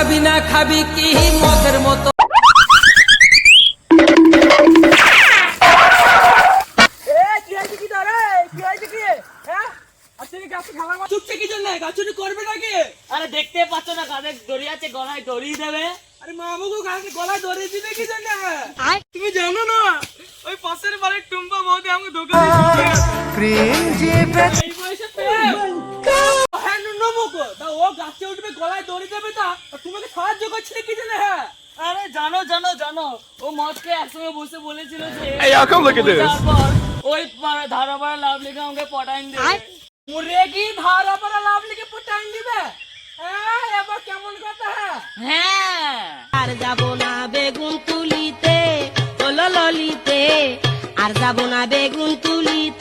খাবি না খাবি কি মদের মতো? হ্যাঁ? করবে নাকি? আরে দেখতে পাচ্ছ না কাদের দড়ি আছে গলায় দড়ি দেবে। আরে মামুকে গাছে গলায় ধরে কি জন্য? তুমি জানো না ওই পাশের বাড়ির টুম্পা বৌদি আমাকে ধোকা দিয়েছে। গাছে উঠবে গলায় দড়ি দেবে তা তোমাকে সাহায্য করছিলে কি জন্য হ্যাঁ? আরে জানো জানো জানো ও মদকে একসঙ্গে বসে বলেছিল যে look at ওই লাভ লিখে আমাকে পটাইন দেবে। মুরে কি লাভ লিখে টাইম দিবে? হ্যাঁ এবার কেমন কথা হ্যাঁ? হ্যাঁ। আর যাব না বেগুন তুলিতে ললিতে আর যাব না বেগুন তুলিতে।